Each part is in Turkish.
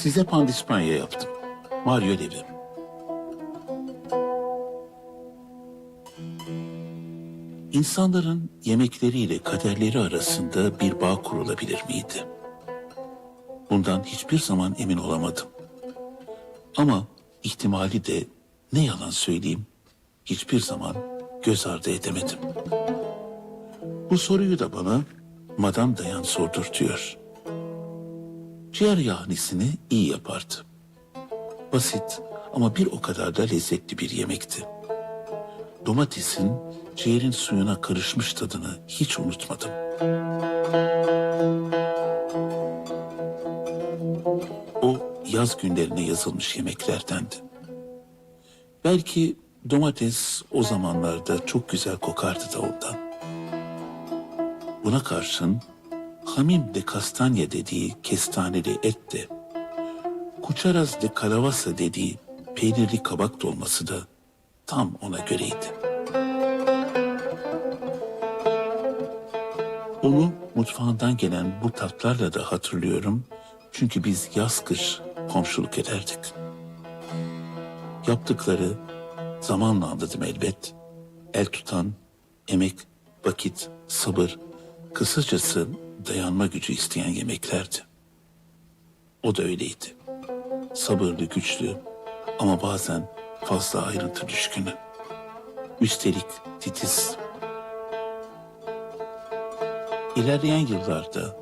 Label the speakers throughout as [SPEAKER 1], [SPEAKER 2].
[SPEAKER 1] Size pandispanya yaptım. Mario Levi. İnsanların yemekleriyle kaderleri arasında bir bağ kurulabilir miydi? Bundan hiçbir zaman emin olamadım. Ama ihtimali de ne yalan söyleyeyim hiçbir zaman göz ardı edemedim. Bu soruyu da bana Madame Dayan sordurtuyor. Ciğer yahnisini iyi yapardı. Basit ama bir o kadar da lezzetli bir yemekti. Domatesin ciğerin suyuna karışmış tadını hiç unutmadım. O yaz günlerine yazılmış yemeklerdendi. Belki domates o zamanlarda çok güzel kokardı da ondan. Buna karşın hamim de kastanya dediği kestaneli et de, kuçaraz de kalavasa dediği peynirli kabak dolması da tam ona göreydi. Onu mutfağından gelen bu tatlarla da hatırlıyorum. Çünkü biz yaz kış komşuluk ederdik. Yaptıkları zamanla anladım elbet. El tutan, emek, vakit, sabır, kısacası dayanma gücü isteyen yemeklerdi. O da öyleydi. Sabırlı, güçlü ama bazen fazla ayrıntı düşkünü. Üstelik titiz. İlerleyen yıllarda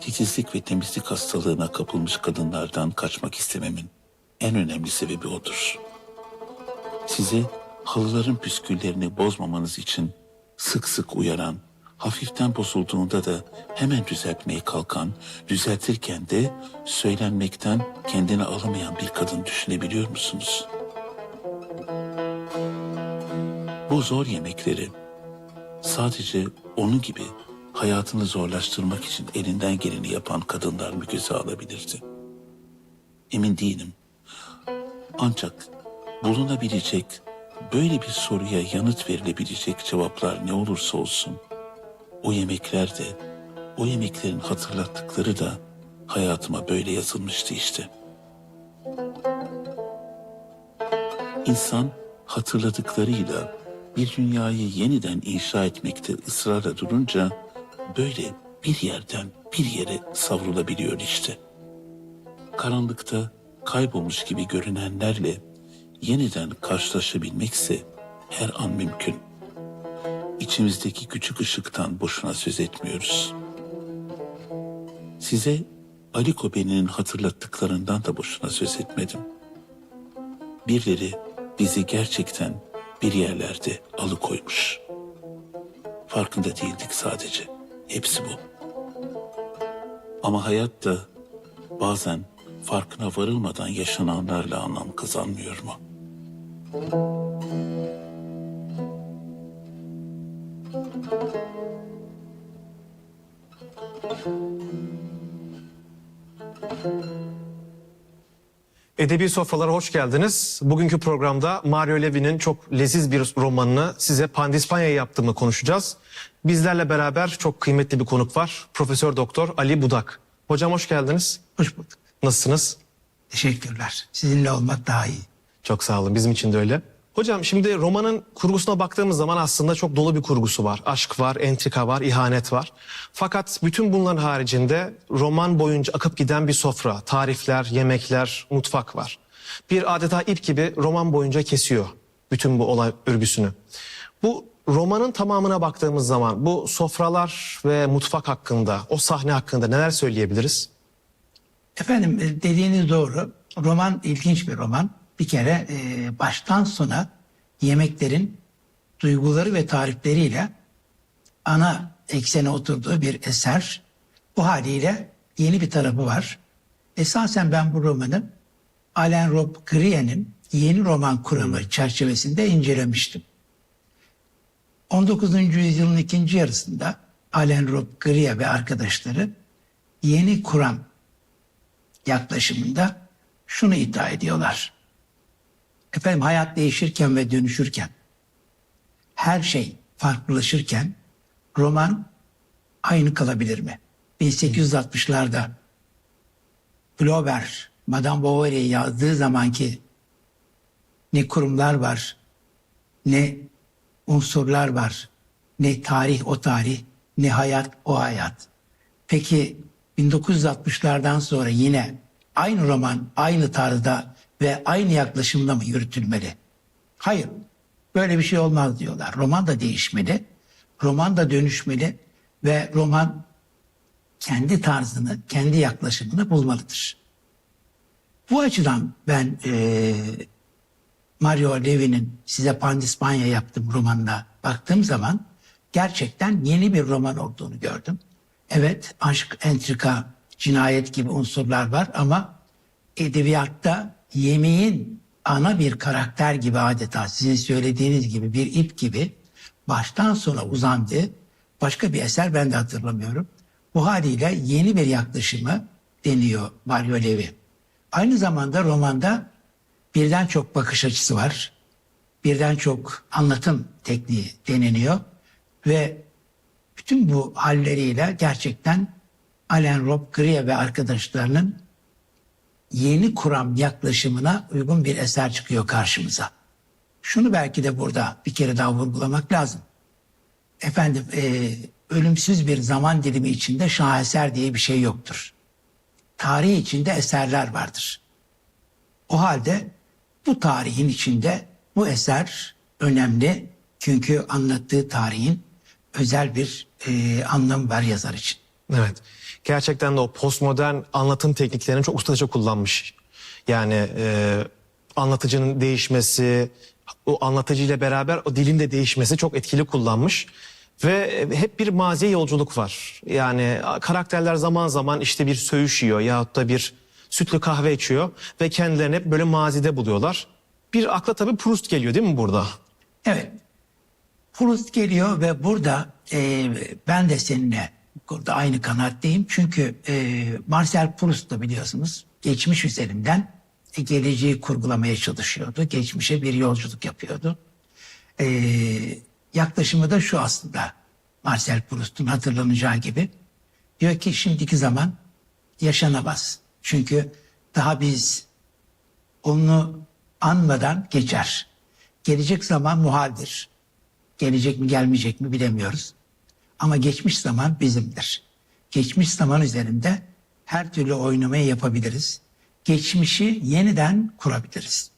[SPEAKER 1] titizlik ve temizlik hastalığına kapılmış kadınlardan kaçmak istememin en önemli sebebi odur. Size halıların püsküllerini bozmamanız için sık sık uyaran, hafiften bozulduğunda da hemen düzeltmeye kalkan, düzeltirken de söylenmekten kendini alamayan bir kadın düşünebiliyor musunuz? Bu zor yemekleri sadece onun gibi hayatını zorlaştırmak için elinden geleni yapan kadınlar mı göze alabilirdi? Emin değilim. Ancak bulunabilecek, böyle bir soruya yanıt verilebilecek cevaplar ne olursa olsun, o yemekler de, o yemeklerin hatırlattıkları da hayatıma böyle yazılmıştı işte. İnsan hatırladıklarıyla bir dünyayı yeniden inşa etmekte ısrarla durunca böyle bir yerden bir yere savrulabiliyor işte. Karanlıkta kaybolmuş gibi görünenlerle yeniden karşılaşabilmekse her an mümkün. İçimizdeki küçük ışıktan boşuna söz etmiyoruz. Size Ali Kobe'nin hatırlattıklarından da boşuna söz etmedim. Birileri bizi gerçekten bir yerlerde alıkoymuş. Farkında değildik sadece. Hepsi bu. Ama hayat da bazen farkına varılmadan yaşananlarla anlam kazanmıyor mu?
[SPEAKER 2] Edebi sofralara hoş geldiniz. Bugünkü programda Mario Levi'nin çok leziz bir romanını size Pandispanya yaptığımı konuşacağız. Bizlerle beraber çok kıymetli bir konuk var. Profesör Doktor Ali Budak. Hocam hoş geldiniz.
[SPEAKER 3] Hoş bulduk.
[SPEAKER 2] Nasılsınız?
[SPEAKER 3] Teşekkürler. Sizinle olmak daha iyi.
[SPEAKER 2] Çok sağ olun. Bizim için de öyle. Hocam şimdi romanın kurgusuna baktığımız zaman aslında çok dolu bir kurgusu var. Aşk var, entrika var, ihanet var. Fakat bütün bunların haricinde roman boyunca akıp giden bir sofra, tarifler, yemekler, mutfak var. Bir adeta ip gibi roman boyunca kesiyor bütün bu olay örgüsünü. Bu romanın tamamına baktığımız zaman bu sofralar ve mutfak hakkında, o sahne hakkında neler söyleyebiliriz?
[SPEAKER 3] Efendim e, dediğiniz doğru. Roman ilginç bir roman. Bir kere e, baştan sona yemeklerin duyguları ve tarifleriyle ana eksene oturduğu bir eser. Bu haliyle yeni bir tarafı var. Esasen ben bu romanı Alain Rob Grier'in yeni roman kuramı çerçevesinde incelemiştim. 19. yüzyılın ikinci yarısında Alain Rob Grier ve arkadaşları yeni kuram yaklaşımında şunu iddia ediyorlar. Efendim hayat değişirken ve dönüşürken, her şey farklılaşırken roman aynı kalabilir mi? 1860'larda Flaubert Madame Bovary'i yazdığı zamanki ne kurumlar var, ne unsurlar var, ne tarih o tarih, ne hayat o hayat. Peki 1960'lardan sonra yine aynı roman, aynı tarzda ve aynı yaklaşımda mı yürütülmeli? Hayır. Böyle bir şey olmaz diyorlar. Roman da değişmeli. Roman da dönüşmeli ve roman kendi tarzını, kendi yaklaşımını bulmalıdır. Bu açıdan ben eee, Mario Levy'nin size Pandispanya yaptım romanına baktığım zaman gerçekten yeni bir roman olduğunu gördüm. Evet aşk, entrika, cinayet gibi unsurlar var ama edebiyatta yemeğin ana bir karakter gibi adeta sizin söylediğiniz gibi bir ip gibi baştan sona uzandığı başka bir eser ben de hatırlamıyorum. Bu haliyle yeni bir yaklaşımı deniyor Mario Levi. Aynı zamanda romanda birden çok bakış açısı var. Birden çok anlatım tekniği deneniyor ve bütün bu halleriyle gerçekten Alain Rob Grier ve arkadaşlarının yeni kuram yaklaşımına uygun bir eser çıkıyor karşımıza. Şunu belki de burada bir kere daha vurgulamak lazım. Efendim e, ölümsüz bir zaman dilimi içinde şaheser diye bir şey yoktur. Tarih içinde eserler vardır. O halde bu tarihin içinde bu eser önemli. Çünkü anlattığı tarihin özel bir e, anlamı var yazar için.
[SPEAKER 2] Evet. Gerçekten de o postmodern anlatım tekniklerini çok ustaca kullanmış. Yani e, anlatıcının değişmesi, o anlatıcıyla beraber o dilin de değişmesi çok etkili kullanmış. Ve hep bir maziye yolculuk var. Yani karakterler zaman zaman işte bir söğüş yiyor yahut da bir sütlü kahve içiyor ve kendilerini hep böyle mazide buluyorlar. Bir akla tabii Proust geliyor değil mi burada?
[SPEAKER 3] Evet. Proust geliyor ve burada e, ben de seninle burada aynı kanaatteyim. Çünkü e, Marcel Proust da biliyorsunuz geçmiş üzerinden e, geleceği kurgulamaya çalışıyordu. Geçmişe bir yolculuk yapıyordu. E, yaklaşımı da şu aslında Marcel Proust'un hatırlanacağı gibi. Diyor ki şimdiki zaman yaşanamaz. Çünkü daha biz onu anmadan geçer. Gelecek zaman muhaldir. Gelecek mi gelmeyecek mi bilemiyoruz. Ama geçmiş zaman bizimdir. Geçmiş zaman üzerinde her türlü oynamayı yapabiliriz. Geçmişi yeniden kurabiliriz.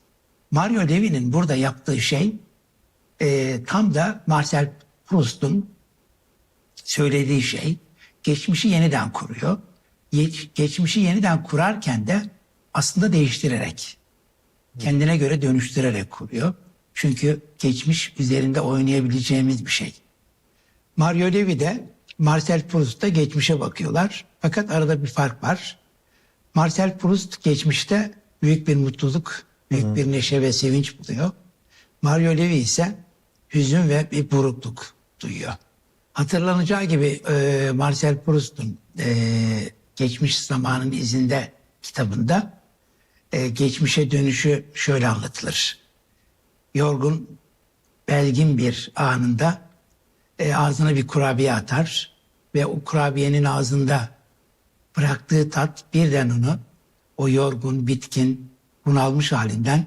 [SPEAKER 3] Mario Levy'nin burada yaptığı şey e, tam da Marcel Proust'un söylediği şey geçmişi yeniden kuruyor. Geç- geçmişi yeniden kurarken de aslında değiştirerek kendine göre dönüştürerek kuruyor. Çünkü geçmiş üzerinde oynayabileceğimiz bir şey. Mario Levi de Marcel Proust'ta geçmişe bakıyorlar. Fakat arada bir fark var. Marcel Proust geçmişte büyük bir mutluluk, büyük bir neşe ve sevinç buluyor. Mario Levi ise hüzün ve bir burukluk duyuyor. Hatırlanacağı gibi e, Marcel Proust'un e, Geçmiş Zamanın izinde kitabında e, geçmişe dönüşü şöyle anlatılır. Yorgun, belgin bir anında e, ağzına bir kurabiye atar ve o kurabiyenin ağzında bıraktığı tat birden onu o yorgun, bitkin, bunalmış halinden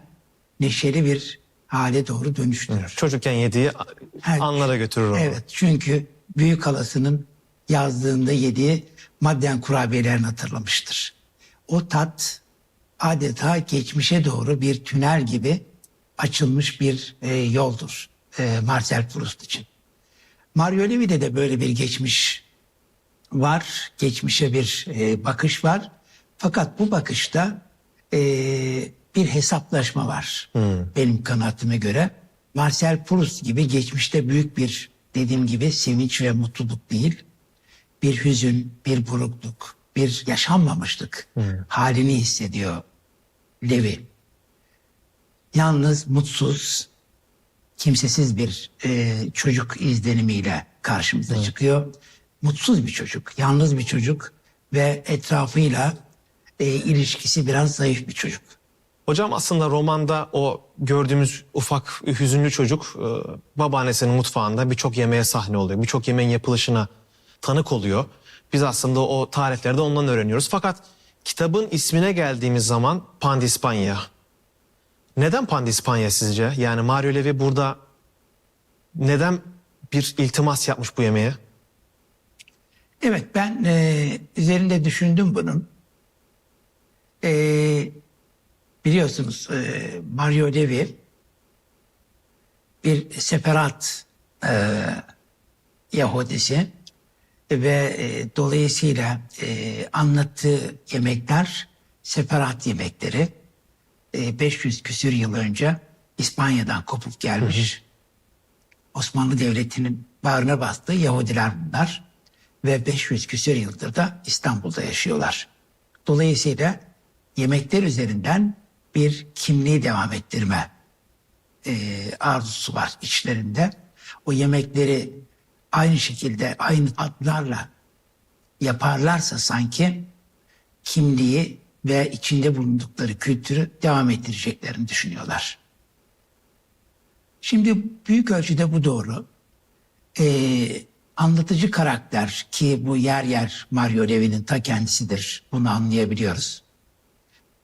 [SPEAKER 3] neşeli bir hale doğru dönüştürür.
[SPEAKER 2] Çocukken yediği
[SPEAKER 3] Evet.
[SPEAKER 2] anlara götürür onu.
[SPEAKER 3] Evet çünkü büyük halasının yazdığında yediği madden kurabiyelerini hatırlamıştır. O tat adeta geçmişe doğru bir tünel gibi açılmış bir e, yoldur e, Marcel Proust için. Mario Levy'de de böyle bir geçmiş var. Geçmişe bir e, bakış var. Fakat bu bakışta e, bir hesaplaşma var. Benim kanaatime göre. Marcel Proust gibi geçmişte büyük bir dediğim gibi sevinç ve mutluluk değil. Bir hüzün, bir burukluk, bir yaşanmamışlık halini hissediyor Levi. Yalnız mutsuz, kimsesiz bir e, çocuk izlenimiyle karşımıza çıkıyor. Mutsuz bir çocuk, yalnız bir çocuk ve etrafıyla e, ilişkisi biraz zayıf bir çocuk.
[SPEAKER 2] Hocam aslında romanda o gördüğümüz ufak hüzünlü çocuk e, babaannesinin mutfağında birçok yemeğe sahne oluyor. Birçok yemeğin yapılışına tanık oluyor. Biz aslında o tarifleri de ondan öğreniyoruz. Fakat Kitabın ismine geldiğimiz zaman Pandispanya. Neden Pandispanya sizce? Yani Mario Levi burada neden bir iltimas yapmış bu yemeğe?
[SPEAKER 3] Evet ben e, üzerinde düşündüm bunun. E, biliyorsunuz e, Mario Levi bir separat e, Yahudisi ve e, dolayısıyla e, anlattığı yemekler separat yemekleri. E, 500 küsür yıl önce İspanya'dan kopup gelmiş. Osmanlı Devleti'nin bağrına bastığı Yahudiler bunlar. Ve 500 küsur yıldır da İstanbul'da yaşıyorlar. Dolayısıyla yemekler üzerinden bir kimliği devam ettirme e, arzusu var içlerinde. O yemekleri aynı şekilde aynı adlarla yaparlarsa sanki kimliği ve içinde bulundukları kültürü devam ettireceklerini düşünüyorlar. Şimdi büyük ölçüde bu doğru. Ee, anlatıcı karakter ki bu yer yer Mario Levi'nin ta kendisidir. Bunu anlayabiliyoruz.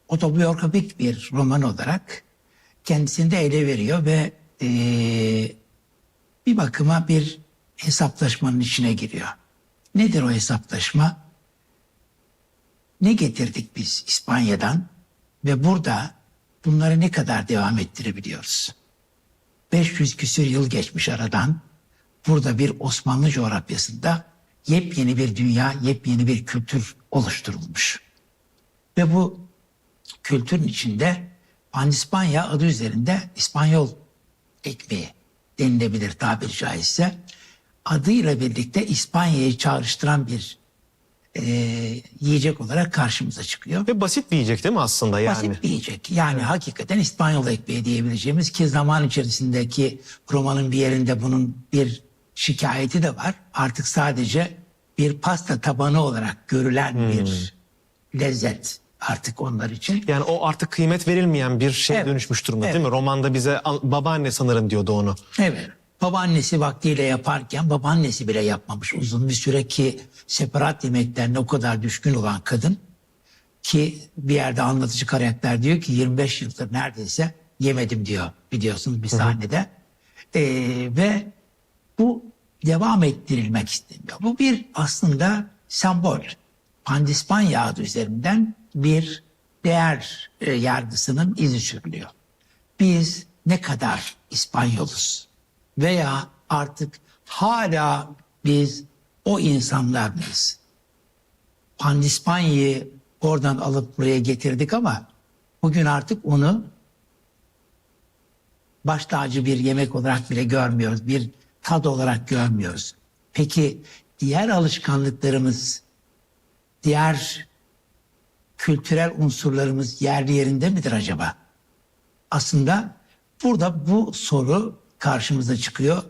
[SPEAKER 3] Otobiyografik bir roman olarak kendisini de ele veriyor ve ee, bir bakıma bir hesaplaşmanın içine giriyor. Nedir o hesaplaşma? Ne getirdik biz İspanya'dan ve burada bunları ne kadar devam ettirebiliyoruz? 500 küsür yıl geçmiş aradan burada bir Osmanlı coğrafyasında yepyeni bir dünya, yepyeni bir kültür oluşturulmuş. Ve bu kültürün içinde Pandispanya adı üzerinde İspanyol ekmeği denilebilir tabiri caizse. Adıyla birlikte İspanya'yı çağrıştıran bir e, yiyecek olarak karşımıza çıkıyor.
[SPEAKER 2] Ve basit bir yiyecek değil mi aslında yani?
[SPEAKER 3] Basit bir yiyecek. Yani hakikaten İspanyol ekmeği diyebileceğimiz ki zaman içerisindeki romanın bir yerinde bunun bir şikayeti de var. Artık sadece bir pasta tabanı olarak görülen bir lezzet artık onlar için.
[SPEAKER 2] Yani o artık kıymet verilmeyen bir şey
[SPEAKER 3] Evet.
[SPEAKER 2] dönüşmüş durumda
[SPEAKER 3] Evet.
[SPEAKER 2] değil mi? Romanda bize babaanne sanırım diyordu onu.
[SPEAKER 3] Evet. Babaannesi vaktiyle yaparken babaannesi bile yapmamış uzun bir süre ki separat yemeklerine o kadar düşkün olan kadın ki bir yerde anlatıcı karakter diyor ki 25 yıldır neredeyse yemedim diyor biliyorsunuz bir sahnede. Ee, ve bu devam ettirilmek isteniyor. Bu bir aslında sembol. Pandispanya adı üzerinden bir değer e, yargısının izi sürülüyor. Biz ne kadar İspanyoluz veya artık hala biz o insanlar mıyız? Pandispanya'yı oradan alıp buraya getirdik ama bugün artık onu baş tacı bir yemek olarak bile görmüyoruz. Bir tad olarak görmüyoruz. Peki diğer alışkanlıklarımız, diğer kültürel unsurlarımız yerli yerinde midir acaba? Aslında burada bu soru karşımıza çıkıyor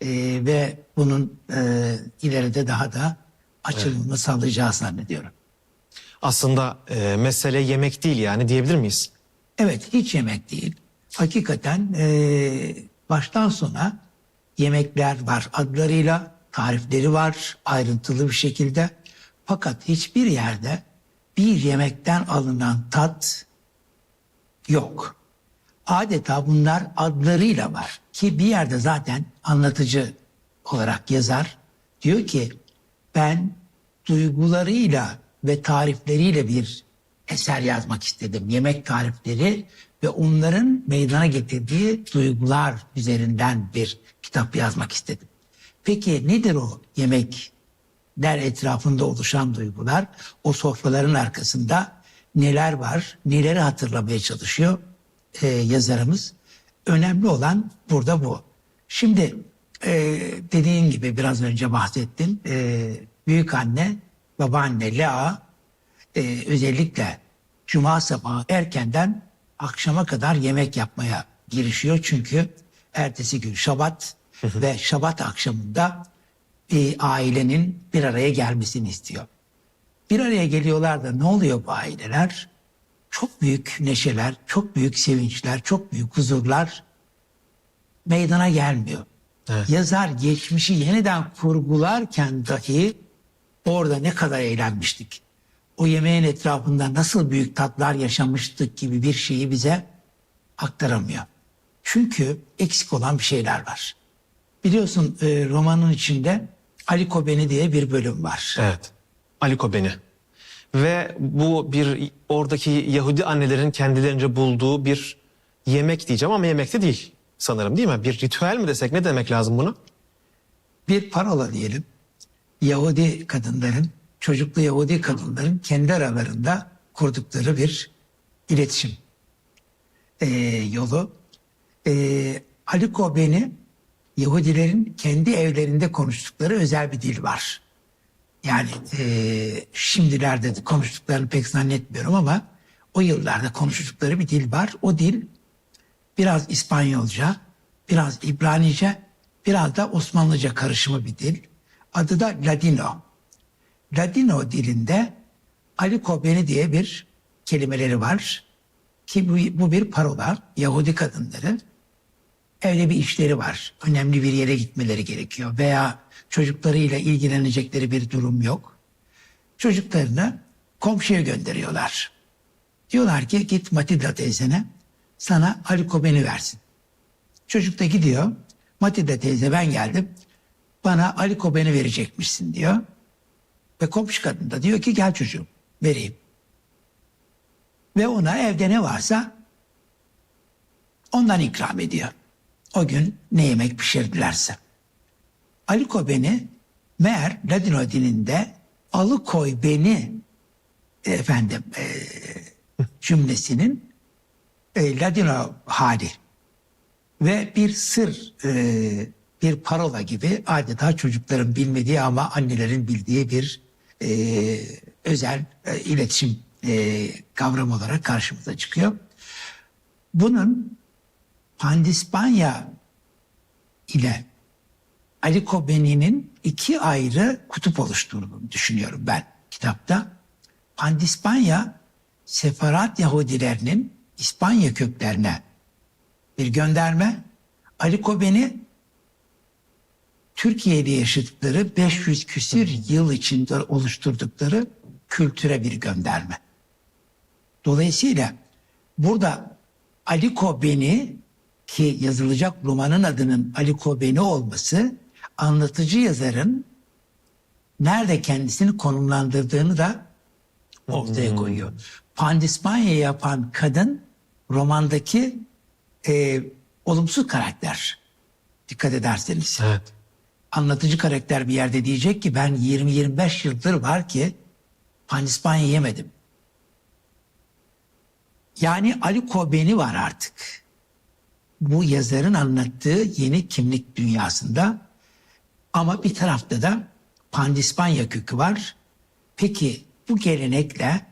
[SPEAKER 3] Ee, ve bunun e, ileride daha da açılımını sağlayacağı zannediyorum.
[SPEAKER 2] Aslında e, mesele yemek değil yani diyebilir miyiz?
[SPEAKER 3] Evet hiç yemek değil. Hakikaten e, baştan sona yemekler var adlarıyla, tarifleri var ayrıntılı bir şekilde. Fakat hiçbir yerde bir yemekten alınan tat yok. Adeta bunlar adlarıyla var ki bir yerde zaten anlatıcı olarak yazar diyor ki ben duygularıyla ve tarifleriyle bir eser yazmak istedim. Yemek tarifleri ve onların meydana getirdiği duygular üzerinden bir kitap yazmak istedim. Peki nedir o yemekler etrafında oluşan duygular? O sofraların arkasında neler var? Neleri hatırlamaya çalışıyor e, yazarımız? Önemli olan burada bu. Şimdi e, dediğin gibi biraz önce bahsettim. E, büyük anne, babaanne Lea e, özellikle cuma sabahı erkenden akşama kadar yemek yapmaya girişiyor. Çünkü ertesi gün şabat ve şabat akşamında bir ailenin bir araya gelmesini istiyor. Bir araya geliyorlar da ne oluyor bu aileler? Çok büyük neşeler, çok büyük sevinçler, çok büyük huzurlar meydana gelmiyor.
[SPEAKER 2] Evet.
[SPEAKER 3] Yazar geçmişi yeniden kurgularken dahi orada ne kadar eğlenmiştik. o yemeğin etrafında nasıl büyük tatlar yaşamıştık gibi bir şeyi bize aktaramıyor. Çünkü eksik olan bir şeyler var. Biliyorsun e, romanın içinde Ali Kobeni diye bir bölüm var.
[SPEAKER 2] Evet. Aliko beni. Ve bu bir oradaki Yahudi annelerin kendilerince bulduğu bir yemek diyeceğim ama yemek de değil sanırım değil mi? Bir ritüel mi desek ne demek lazım bunu?
[SPEAKER 3] bir parola diyelim. Yahudi kadınların, çocuklu Yahudi kadınların kendi aralarında kurdukları bir iletişim ee, yolu. Ee, Ali Kobeni Yahudilerin kendi evlerinde konuştukları özel bir dil var. Yani ee, şimdilerde de konuştuklarını pek zannetmiyorum ama o yıllarda konuştukları bir dil var. O dil biraz İspanyolca, biraz İbranice, biraz da Osmanlıca karışımı bir dil. Adı da Ladino. Ladino dilinde Ali Kobeni diye bir kelimeleri var. Ki bu, bu bir parola. Yahudi kadınları evde bir işleri var. Önemli bir yere gitmeleri gerekiyor veya çocuklarıyla ilgilenecekleri bir durum yok. Çocuklarını komşuya gönderiyorlar. Diyorlar ki git Matilda teyzene sana Ali Kobeni versin. Çocuk da gidiyor. Matilda teyze ben geldim. Bana Ali Kobeni verecekmişsin diyor. Ve komşu kadın da diyor ki gel çocuğum vereyim. Ve ona evde ne varsa ondan ikram ediyor. O gün ne yemek pişirdilerse. Ali Kobeni meğer Ladino dilinde alıkoy beni efendim e, cümlesinin e, Ladino hali ve bir sır, e, bir parola gibi adeta çocukların bilmediği ama annelerin bildiği bir e, özel e, iletişim e, kavram olarak karşımıza çıkıyor. Bunun Pandispanya ile Ali Kobeni'nin iki ayrı kutup oluşturduğunu düşünüyorum ben kitapta. Pandispanya separat Yahudilerinin İspanya köklerine bir gönderme. Ali Kobeni Türkiye'de yaşadıkları 500 küsür yıl içinde oluşturdukları kültüre bir gönderme. Dolayısıyla burada Ali Kobeni ki yazılacak romanın adının Ali Kobeni olması anlatıcı yazarın nerede kendisini konumlandırdığını da ortaya koyuyor. Pandispanya yapan kadın romandaki e, olumsuz karakter. Dikkat ederseniz.
[SPEAKER 2] Evet.
[SPEAKER 3] Anlatıcı karakter bir yerde diyecek ki ben 20-25 yıldır var ki Pandispanya yemedim. Yani Ali Kobeni var artık. Bu yazarın anlattığı yeni kimlik dünyasında. Ama bir tarafta da Pandispanya kökü var. Peki bu gelenekle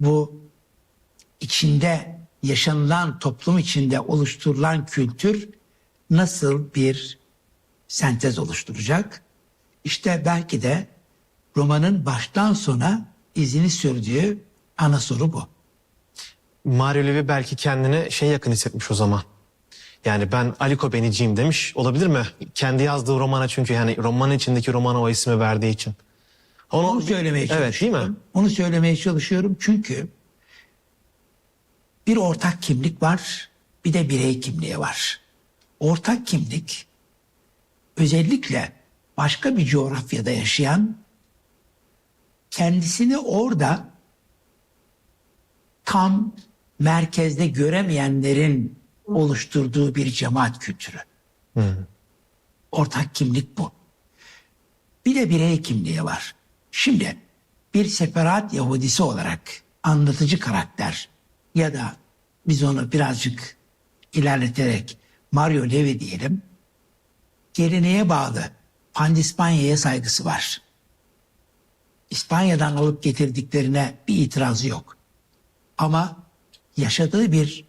[SPEAKER 3] bu içinde yaşanılan toplum içinde oluşturulan kültür nasıl bir sentez oluşturacak? İşte belki de romanın baştan sona izini sürdüğü ana soru bu.
[SPEAKER 2] Mario Levi belki kendine şey yakın hissetmiş o zaman. Yani ben Aliko Beniciyim demiş olabilir mi? Kendi yazdığı romana çünkü yani romanın içindeki romana o ismi verdiği için. Onu,
[SPEAKER 3] Onu söylemeye
[SPEAKER 2] Evet değil
[SPEAKER 3] çalışıyorum.
[SPEAKER 2] mi?
[SPEAKER 3] Onu söylemeye çalışıyorum çünkü bir ortak kimlik var, bir de birey kimliği var. Ortak kimlik özellikle başka bir coğrafyada yaşayan kendisini orada tam merkezde göremeyenlerin oluşturduğu bir cemaat kültürü. Ortak kimlik bu. Bir de birey kimliği var. Şimdi bir separat Yahudisi olarak anlatıcı karakter ya da biz onu birazcık ilerleterek Mario Levi diyelim. Geleneğe bağlı Pandispanya'ya saygısı var. İspanya'dan alıp getirdiklerine bir itirazı yok. Ama yaşadığı bir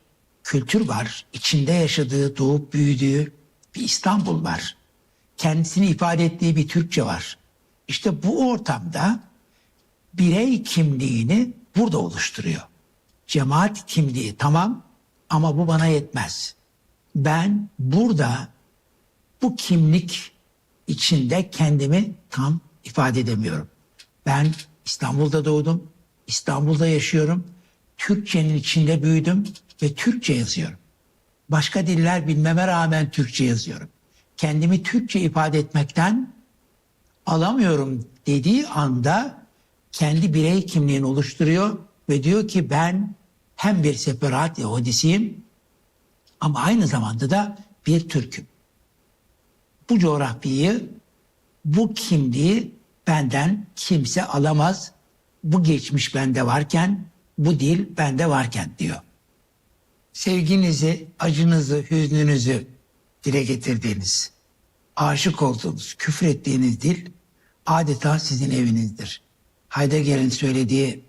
[SPEAKER 3] kültür var. İçinde yaşadığı, doğup büyüdüğü bir İstanbul var. Kendisini ifade ettiği bir Türkçe var. İşte bu ortamda birey kimliğini burada oluşturuyor. Cemaat kimliği tamam ama bu bana yetmez. Ben burada bu kimlik içinde kendimi tam ifade edemiyorum. Ben İstanbul'da doğdum, İstanbul'da yaşıyorum. Türkçenin içinde büyüdüm ve Türkçe yazıyorum. Başka diller bilmeme rağmen Türkçe yazıyorum. Kendimi Türkçe ifade etmekten alamıyorum dediği anda kendi birey kimliğini oluşturuyor ve diyor ki ben hem bir separat Yahudisiyim ama aynı zamanda da bir Türk'üm. Bu coğrafyayı, bu kimliği benden kimse alamaz. Bu geçmiş bende varken, bu dil bende varken diyor. Sevginizi, acınızı, hüznünüzü dile getirdiğiniz, aşık olduğunuz, küfür ettiğiniz dil adeta sizin evinizdir. Heidegger'in söylediği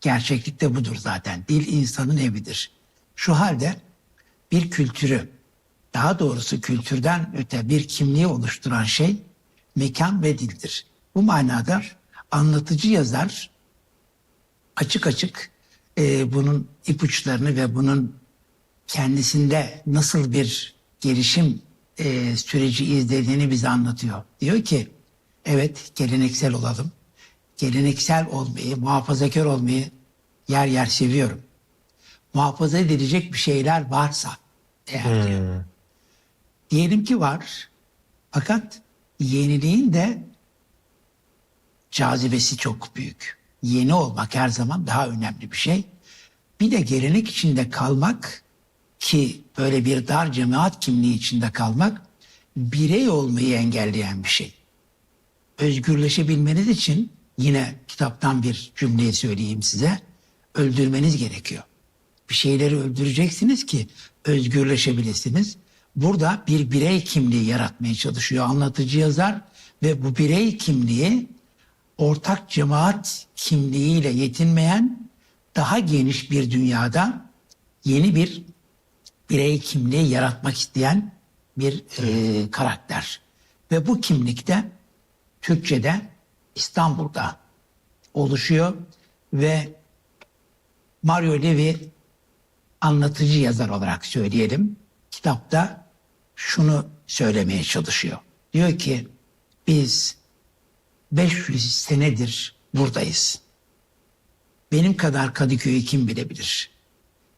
[SPEAKER 3] gerçeklik de budur zaten. Dil insanın evidir. Şu halde bir kültürü, daha doğrusu kültürden öte bir kimliği oluşturan şey mekan ve dildir. Bu manada anlatıcı yazar açık açık e, bunun ipuçlarını ve bunun kendisinde nasıl bir gelişim e, süreci izlediğini bize anlatıyor. Diyor ki evet geleneksel olalım. Geleneksel olmayı, muhafazakar olmayı yer yer seviyorum. Muhafaza edilecek bir şeyler varsa eğer diyor. Diyelim ki var. Fakat yeniliğin de cazibesi çok büyük. Yeni olmak her zaman daha önemli bir şey. Bir de gelenek içinde kalmak ki böyle bir dar cemaat kimliği içinde kalmak birey olmayı engelleyen bir şey. Özgürleşebilmeniz için yine kitaptan bir cümleyi söyleyeyim size. Öldürmeniz gerekiyor. Bir şeyleri öldüreceksiniz ki özgürleşebilirsiniz. Burada bir birey kimliği yaratmaya çalışıyor anlatıcı yazar ve bu birey kimliği ortak cemaat kimliğiyle yetinmeyen daha geniş bir dünyada yeni bir birey kimliği yaratmak isteyen bir e, karakter. Ve bu kimlikte Türkçe'de İstanbul'da oluşuyor ve Mario Levi anlatıcı yazar olarak söyleyelim. Kitapta şunu söylemeye çalışıyor. Diyor ki biz 500 senedir buradayız. Benim kadar Kadıköy'ü kim bilebilir?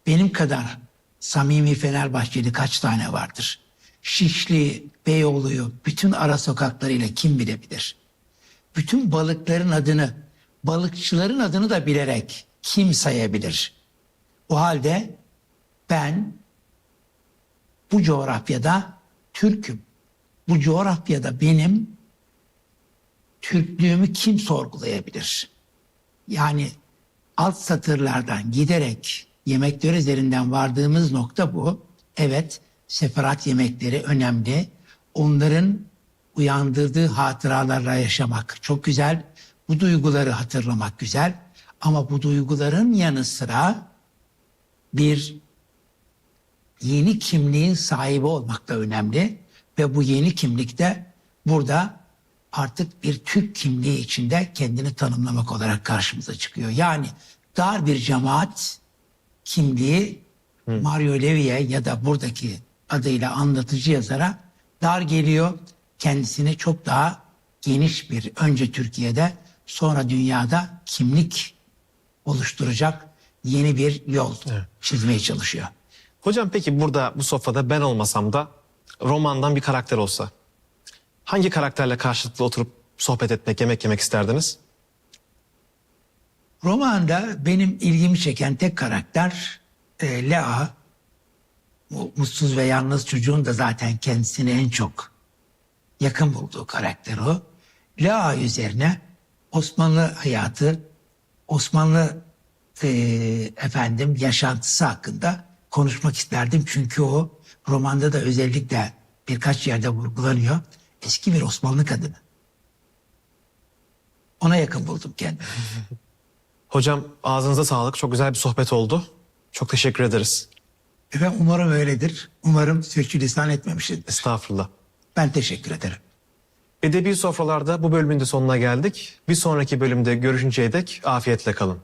[SPEAKER 3] Benim kadar samimi Fenerbahçeli kaç tane vardır? Şişli, Beyoğlu'yu bütün ara sokaklarıyla kim bilebilir? Bütün balıkların adını, balıkçıların adını da bilerek kim sayabilir? O halde ben bu coğrafyada Türk'üm. Bu coğrafyada benim Türklüğümü kim sorgulayabilir? Yani alt satırlardan giderek yemekler üzerinden vardığımız nokta bu. Evet, separat yemekleri önemli. Onların uyandırdığı hatıralarla yaşamak çok güzel. Bu duyguları hatırlamak güzel. Ama bu duyguların yanı sıra bir yeni kimliğin sahibi olmak da önemli. Ve bu yeni kimlikte burada artık bir Türk kimliği içinde kendini tanımlamak olarak karşımıza çıkıyor. Yani dar bir cemaat kimliği Mario Levy'e ya da buradaki adıyla anlatıcı yazara dar geliyor. Kendisini çok daha geniş bir önce Türkiye'de sonra dünyada kimlik oluşturacak yeni bir yol çizmeye çalışıyor.
[SPEAKER 2] Hocam peki burada bu sofrada ben olmasam da romandan bir karakter olsa hangi karakterle karşılıklı oturup sohbet etmek, yemek yemek isterdiniz?
[SPEAKER 3] Romanda benim ilgimi çeken tek karakter e, Lea. Bu mutsuz ve yalnız çocuğun da zaten kendisini en çok yakın bulduğu karakter o. Lea üzerine Osmanlı hayatı, Osmanlı e, efendim yaşantısı hakkında konuşmak isterdim. Çünkü o romanda da özellikle birkaç yerde vurgulanıyor. Eski bir Osmanlı kadını. Ona yakın buldum kendimi.
[SPEAKER 2] Hocam ağzınıza sağlık. Çok güzel bir sohbet oldu. Çok teşekkür ederiz.
[SPEAKER 3] Ve umarım öyledir. Umarım sürçülisan etmemişizdir.
[SPEAKER 2] Estağfurullah.
[SPEAKER 3] Ben teşekkür ederim.
[SPEAKER 2] Edebi sofralarda bu bölümün de sonuna geldik. Bir sonraki bölümde görüşünceye dek afiyetle kalın.